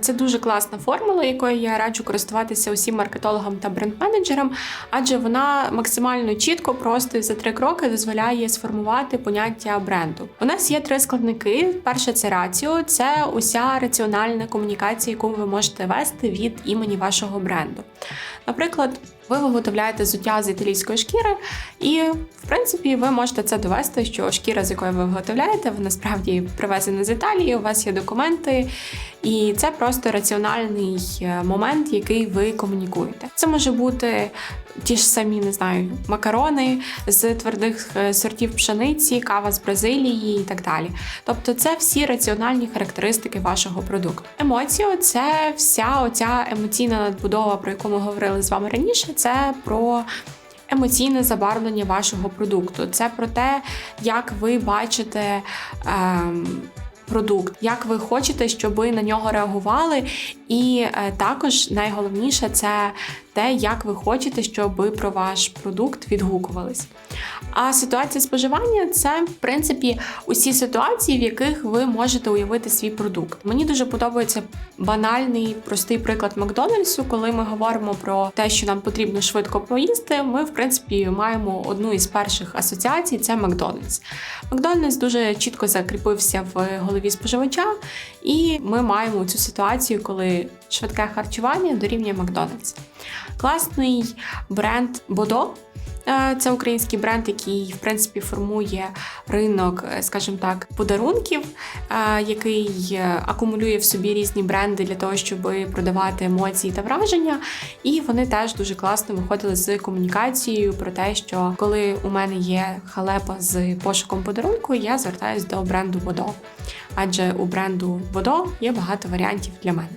Це дуже класна формула, якою я раджу користуватися усім маркетологам та бренд-менеджерам, адже вона максимально чітко, просто за три кроки дозволяє сформувати поняття бренду. У нас є три складники. Перше це раціо, це уся раціональна комунікація, яку ви можете вести від імені вашого бренду. Наприклад, ви виготовляєте взуття з італійської шкіри, і в принципі ви можете це довести, що шкіра, з якої ви виготовляєте, вона справді привезена з Італії. У вас є документи, і це просто раціональний е, момент, який ви комунікуєте. Це може бути ті ж самі, не знаю, макарони з твердих е, сортів пшениці, кава з Бразилії і так далі. Тобто, це всі раціональні характеристики вашого продукту. Емоціо це вся оця емоційна надбудова, про яку ми говорили з вами раніше. Це про емоційне забарвлення вашого продукту. Це про те, як ви бачите. Ем, Продукт, як ви хочете, щоб ви на нього реагували, і е, також найголовніше це те, як ви хочете, щоб про ваш продукт відгукувались. А ситуація споживання це в принципі усі ситуації, в яких ви можете уявити свій продукт. Мені дуже подобається банальний простий приклад Макдональдсу, коли ми говоримо про те, що нам потрібно швидко поїсти. Ми, в принципі, маємо одну із перших асоціацій це Макдональдс. Макдональдс дуже чітко закріпився в голові споживача, і ми маємо цю ситуацію, коли швидке харчування дорівнює Макдональдс. Класний бренд Бодо. Е, Це український бренд, який в принципі формує ринок, е, скажімо так, подарунків, е, який акумулює в собі різні бренди для того, щоб продавати емоції та враження. І вони теж дуже класно виходили з комунікацією про те, що коли у мене є халепа з пошуком подарунку, я звертаюсь до бренду Водо. Адже у бренду Водо є багато варіантів для мене.